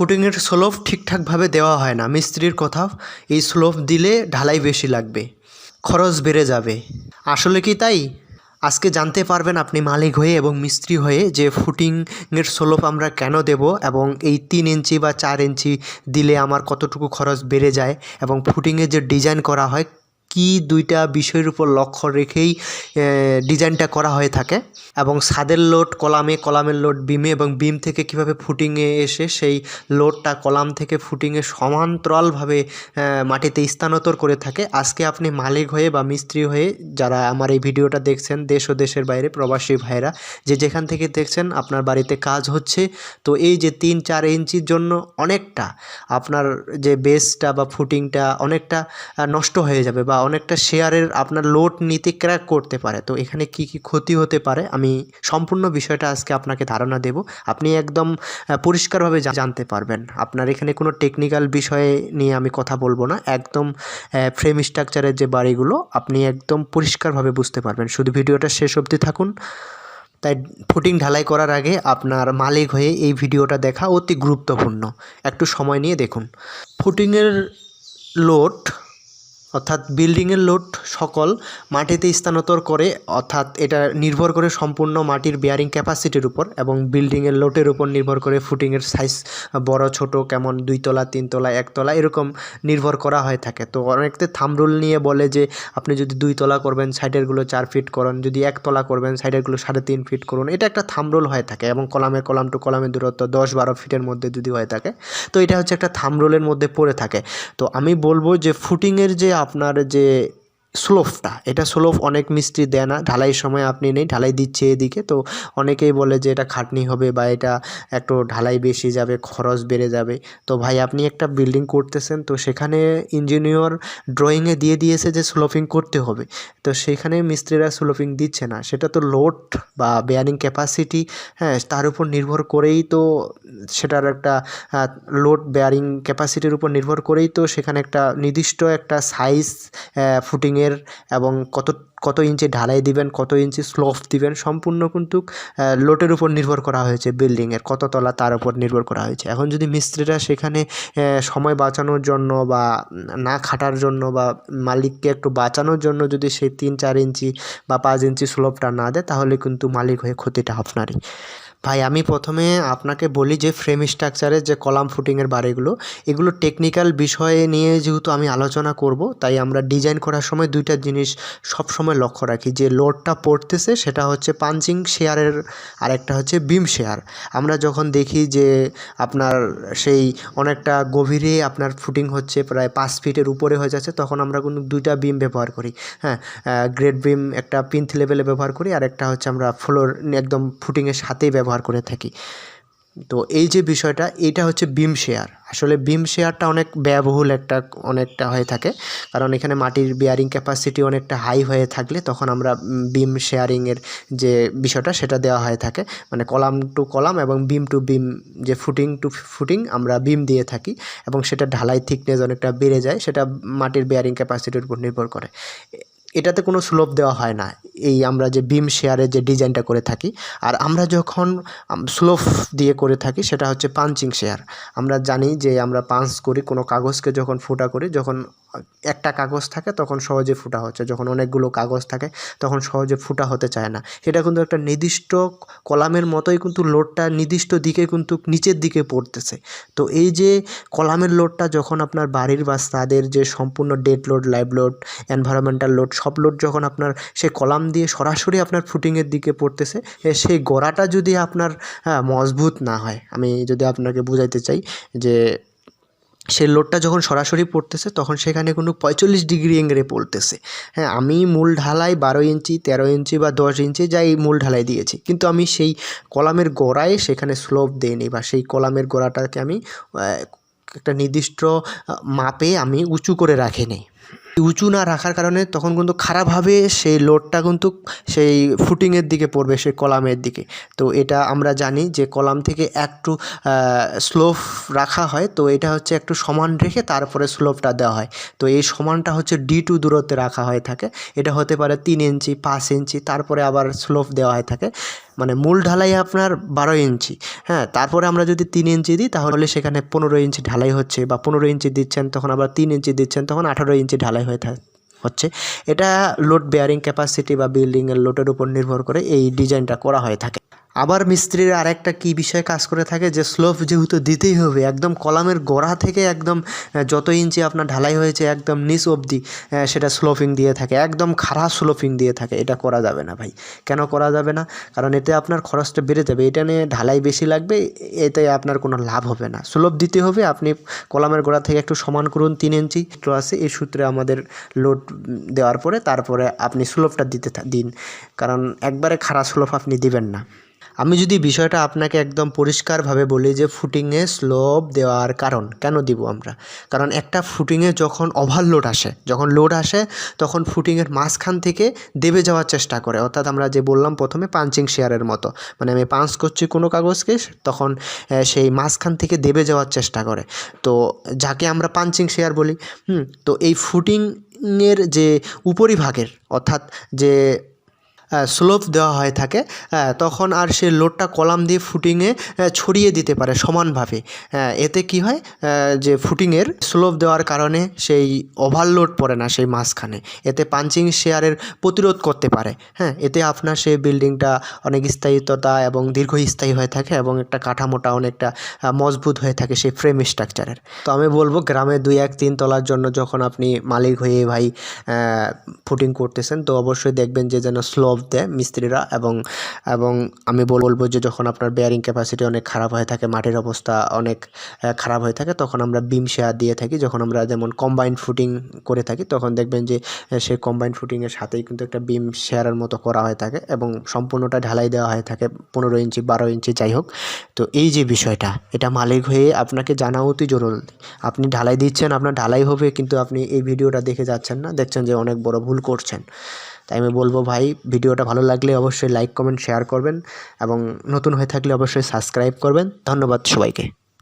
ফুটিংয়ের slope ঠিকঠাকভাবে দেওয়া হয় না। মিস্ত্রির কথা, এই স্লোপ দিলে ঢালাই বেশি লাগবে, খরচ বেড়ে যাবে। আসলে কি তাই? আজকে জানতে পারবেন আপনি মালিক হয়ে এবং মিস্ত্রি হয়ে যে ফুটিংয়ের স্লোপ আমরা কেন দেব এবং এই তিন ইঞ্চি বা চার ইঞ্চি দিলে আমার কতটুকু খরচ বেড়ে যায় এবং ফুটিংয়ে যে ডিজাইন করা হয় কি দুইটা বিষয়ের উপর লক্ষ্য রেখেই ডিজাইনটা করা হয়ে থাকে এবং ছাদের লোড কলামে, কলামের লোড বিমে এবং বিম থেকে কীভাবে ফুটিংয়ে এসে সেই লোডটা কলাম থেকে ফুটিংয়ে সমান্তরালভাবে মাটিতে স্থানান্তর করে থাকে। আজকে আপনি মালিক হয়ে বা মিস্ত্রি হয়ে যারা আমার এই ভিডিওটা দেখছেন, দেশ ও দেশের বাইরে প্রবাসী ভাইরা যে যেখান থেকে দেখছেন আপনার বাড়িতে কাজ হচ্ছে, তো এই যে তিন চার ইঞ্চির জন্য অনেকটা আপনার যে বেসটা বা ফুটিংটা অনেকটা নষ্ট হয়ে যাবে বা অনেকটা শেয়ারের আপনার লোড নিতে ক্র্যাক করতে পারে। তো এখানে কি কি ক্ষতি হতে পারে? আমি সম্পূর্ণ বিষয়টা আজকে আপনাকে ধারণা দেব। আপনি একদম পরিষ্কারভাবে জানতে পারবেন। আপনার এখানে কোনো টেকনিক্যাল বিষয়ে নিয়ে আমি কথা বলব না। একদম ফ্রেম স্ট্রাকচারের যে বাড়িগুলো, আপনি একদম পরিষ্কারভাবে বুঝতে পারবেন। শুধু ভিডিওটা শেষ অবধি থাকুন। তাই ফুটিং ঢালাই করার আগে আপনার মালিক হয়ে এই ভিডিওটা দেখা অতি গুরুত্বপূর্ণ। একটু সময় নিয়ে দেখুন। ফুটিংয়ের লোড অর্থাৎ বিল্ডিংয়ের লোড সকল মাটিতে স্থানান্তর করে, অর্থাৎ এটা নির্ভর করে সম্পূর্ণ মাটির বেয়ারিং ক্যাপাসিটির উপর এবং বিল্ডিংয়ের লোডের উপর নির্ভর করে ফুটিংয়ের সাইজ বড়, ছোট, কেমন, দুইতলা, তিনতলা, একতলা এরকম নির্ভর করা হয়ে থাকে। তো অনেকতে থামরুল নিয়ে বলে যে, আপনি যদি দুইতলা করবেন সাইডেরগুলো চার ফিট করুন, যদি একতলা করবেন সাইডেরগুলো সাড়ে তিন ফিট করুন, এটা একটা থামরোল হয়ে থাকে এবং কলামের কলাম টু কলামের দূরত্ব দশ বারো ফিটের মধ্যে যদি হয়ে থাকে, তো এটা হচ্ছে একটা থামরোলের মধ্যে পড়ে থাকে। তো আমি বলব যে ফুটিংয়ের যে আপনার যে স্লোপটা এটা স্লোপ অনেক মিস্ত্রি দেয় না। ঢালাই সময় আপনি নেই, ঢালাই দিচ্ছে এদিকে। তো অনেকেই বলে যে এটা খাটনি হবে বা এটা একটু ঢালাই বেশি যাবে, খরচ বেড়ে যাবে। তো ভাই, আপনি একটা বিল্ডিং করতেছেন, তো সেখানে ইঞ্জিনিয়র ড্রয়িংয়ে দিয়ে দিয়েছে যে স্লোপিং করতে হবে। তো সেখানে মিস্ত্রিরা স্লোপিং দিচ্ছে না। সেটা তো লোড বা বেয়ারিং ক্যাপাসিটি হ্যাঁ তার উপর নির্ভর করেই তো সেটার একটা লোড বেয়ারিং ক্যাপাসিটির উপর নির্ভর করেই তো সেখানে একটা নির্দিষ্ট একটা সাইজ ফুটিংয়ের এবং কত কত ইঞ্চি ঢালাই দিবেন, কত ইঞ্চি স্লোপ দিবেন, সম্পূর্ণ কিন্তু লোটের উপর নির্ভর করা হয়েছে বিল্ডিংয়ের কত তলা তার উপর নির্ভর করা হয়েছে। এখন যদি মিস্ত্রিরা সেখানে সময় বাঁচানোর জন্য বা না খাটার জন্য বা মালিককে একটু বাঁচানোর জন্য যদি সেই তিন চার ইঞ্চি বা পাঁচ ইঞ্চি স্লোপটা না দেয়, তাহলে কিন্তু মালিক হয়ে ক্ষতিটা আপনারই। ভাই, আমি প্রথমে আপনাকে বলি যে ফ্রেম স্ট্রাকচারের যে কলাম ফুটিংয়ের বাড়িগুলো, এগুলো টেকনিক্যাল বিষয়ে নিয়ে যেহেতু আমি আলোচনা করব, তাই আমরা ডিজাইন করার সময় দুইটা জিনিস সব সময় লক্ষ্য রাখি। যে লোডটা পড়তেছে, সেটা হচ্ছে পাঞ্চিং শেয়ারের আর একটা হচ্ছে বিম শেয়ার আমরা যখন দেখি যে আপনার সেই অনেকটা গভীরে আপনার ফুটিং হচ্ছে, প্রায় পাঁচ ফিটের উপরে হয়ে যাচ্ছে, তখন আমরা কিন্তু দুইটা বিম ব্যবহার করি। হ্যাঁ গ্রেড বিম একটা পিন্থ লেভেলে ব্যবহার করি আর একটা হচ্ছে আমরা ফ্লোর একদম ফুটিংয়ের সাথেই ব্যবহার করে থাকি। তো এই যে বিষয়টা, এটা হচ্ছে বিম শেয়ার আসলে বিম শেয়ারটা অনেক ব্যয়বহুল একটা, অনেকটা হয়ে থাকে। কারণ এখানে মাটির বেয়ারিং ক্যাপাসিটি অনেকটা হাই হয়ে থাকলে তখন আমরা বিম শেয়ারিংয়ের যে বিষয়টা, সেটা দেওয়া হয়ে থাকে। মানে কলাম টু কলাম এবং বিম টু বিম যে ফুটিং টু ফুটিং আমরা বিম দিয়ে থাকি এবং সেটা ঢালাই থিকনেস অনেকটা বেড়ে যায়, সেটা মাটির বেয়ারিং ক্যাপাসিটির উপর নির্ভর করে। এটাতে কোনো স্লোপ দেওয়া হয় না। এই আমরা যে বিম শেয়ারের যে ডিজাইনটা করে থাকি, আর আমরা যখন স্লোপ দিয়ে করে থাকি সেটা হচ্ছে পাঞ্চিং শেয়ার। আমরা জানি যে আমরা পাঞ্চ করি, কোনো কাগজকে যখন ফোটা করি, যখন একটা কাগজ থাকে তখন সহজে ফুটা হচ্ছে, যখন অনেকগুলো কাগজ থাকে তখন সহজে ফুটা হতে চায় না। এটা কিন্তু একটা নির্দিষ্ট কলামের মতোই কিন্তু লোডটা নির্দিষ্ট দিকে কিন্তু নিচের দিকে পড়তেছে। তো এই যে কলামের লোডটা যখন আপনার বাড়ির বা তাদের যে সম্পূর্ণ dead load, live load, environmental load, সব লোড যখন আপনার সেই কলাম দিয়ে সরাসরি আপনার ফুটিংয়ের দিকে পড়তেছে সেই গোড়াটা যদি আপনার হ্যাঁ, মজবুত না হয় আমি যদি আপনাকে বুঝাইতে চাই যে সে লোডটা যখন সরাসরি পড়তেছে তখন সেখানে কোনো পঁয়তাল্লিশ ডিগ্রি এঙ্গেলে পড়তেছে। হ্যাঁ আমি মূল ঢালাই বারো ইঞ্চি তেরো ইঞ্চি বা দশ ইঞ্চি যাই মূল ঢালাই দিয়েছি কিন্তু আমি সেই কলামের গোড়ায় সেখানে স্লোপ দিইনি বা সেই কলামের গোড়াটাকে আমি একটা নির্দিষ্ট মাপে আমি উঁচু করে রাখিনি উঁচু না রাখার কারণে তখন কিন্তু খারাপভাবে সেই লোডটা কিন্তু সেই ফুটিংয়ের দিকে পড়বে, সেই কলামের দিকে। তো এটা আমরা জানি যে কলাম থেকে একটু স্লোপ রাখা হয়, তো এটা হচ্ছে একটু সমান রেখে তারপরে স্লোপটা দেওয়া হয়। তো এই সমানটা হচ্ছে ডি টু দূরত্বে রাখা হয়ে থাকে। এটা হতে পারে তিন ইঞ্চি, পাঁচ ইঞ্চি, তারপরে আবার স্লোপ দেওয়া হয়ে থাকে। মানে মূল ঢালাই আপনার বারো ইঞ্চি। হ্যাঁ তারপরে আমরা যদি তিন ইঞ্চি দিই, তাহলে সেখানে পনেরো ইঞ্চি ঢালাই হচ্ছে বা পনেরো ইঞ্চি দিচ্ছেন, তখন আবার তিন ইঞ্চি দিচ্ছেন, তখন আঠারো ইঞ্চি ঢালাই হয়ে থাকে হচ্ছে। এটা লোড বেয়ারিং ক্যাপাসিটি বা বিল্ডিংয়ের লোডের উপর নির্ভর করে এই ডিজাইনটা করা হয়ে থাকে। আবার মিস্ত্রির আরেকটা কী বিষয়ে কাজ করে থাকে যে স্লোপ যেহেতু দিতেই হবে, একদম কলামের গোড়া থেকে একদম যত ইঞ্চি আপনার ঢালাই হয়েছে একদম নিচ অবধি সেটা স্লোপিং দিয়ে থাকে, একদম খারাপ স্লোপিং দিয়ে থাকে, এটা করা যাবে না ভাই। কেন করা যাবে না? কারণ এতে আপনার খরচটা বেড়ে যাবে, এটা নিয়ে ঢালাই বেশি লাগবে, এতে আপনার কোনো লাভ হবে না। স্লোপ দিতে হবে, আপনি কলামের গোড়া থেকে একটু সমান করুন তিন ইঞ্চি সূত্র আছে, এই সূত্রে আমাদের লোড দেওয়ার পরে, তারপরে আপনি স্লোপটা দিতে দিন। কারণ একবারে খারাপ স্লোপ আপনি দিবেন না। আমি যদি বিষয়টা আপনাকে একদম পরিষ্কারভাবে বলি যে ফুটিংয়ে স্লোপ দেওয়ার কারণ, কেন দিব আমরা? কারণ একটা ফুটিংয়ে যখন ওভারলোড আসে, যখন লোড আসে, তখন ফুটিংয়ের মাঝখান থেকে দেবে যাওয়ার চেষ্টা করে। অর্থাৎ আমরা যে বললাম প্রথমে পাঞ্চিং শেয়ারের মতো। মানে আমি পাঞ্চ করছি কোনো কাগজকে, তখন সেই মাঝখান থেকে দেবে যাওয়ার চেষ্টা করে। তো যাকে আমরা পাঞ্চিং শেয়ার বলি, হুম, তো এই ফুটিংয়ের যে উপরিভাগের, অর্থাৎ যে স্লোপ দেওয়া হয়ে থাকে তখন আর সে লোডটা কলাম দিয়ে ফুটিংয়ে ছড়িয়ে দিতে পারে সমানভাবে। এতে কি হয়? যে ফুটিংয়ের স্লোপ দেওয়ার কারণে সেই ওভারলোড পড়ে না সেই মাঝখানে। এতে পাঞ্চিং শেয়ারের প্রতিরোধ করতে পারে। হ্যাঁ এতে আপনার সেই বিল্ডিংটা অনেক স্থায়িত্বতা এবং দীর্ঘস্থায়ী হয়ে থাকে এবং একটা কাঠামোটা অনেকটা মজবুত হয়ে থাকে সেই ফ্রেম স্ট্রাকচারের তো আমি বলব, গ্রামে দুই এক তিন তলার জন্য যখন আপনি মালিক হয়ে ভাই ফুটিং করতেছেন, তো অবশ্যই দেখবেন যে যেন স্লোপ দেয় মিস্ত্রিরা এবং এবং আমি বল- বলব যে যখন আপনার বেয়ারিং ক্যাপাসিটি অনেক খারাপ হয়ে থাকে, মাটির অবস্থা অনেক খারাপ হয়ে থাকে, তখন আমরা বিম শেয়ার দিয়ে থাকি। যখন আমরা যেমন কম্বাইন্ড ফুটিং করে থাকি, তখন দেখবেন যে সেই কম্বাইন্ড ফুটিংয়ের সাথেই কিন্তু একটা বিম শেয়ারের মতো করা হয়ে থাকে এবং সম্পূর্ণটা ঢালাই দেওয়া হয়ে থাকে পনেরো ইঞ্চি, বারো ইঞ্চি, যাই হোক। তো এই যে বিষয়টা, এটা মালিক হয়ে আপনাকে জানা অতি জরুরি। আপনি ঢালাই দিচ্ছেন, আপনার ঢালাই হবে, কিন্তু আপনি এই ভিডিওটা দেখে যাচ্ছেন না, দেখছেন যে অনেক বড় ভুল করছেন। তাই আমি বলব ভাই, ভিডিওটা ভালো লাগলে অবশ্যই লাইক কমেন্ট শেয়ার করবেন এবং নতুন হয়ে থাকলে অবশ্যই সাবস্ক্রাইব করবেন। ধন্যবাদ সবাইকে।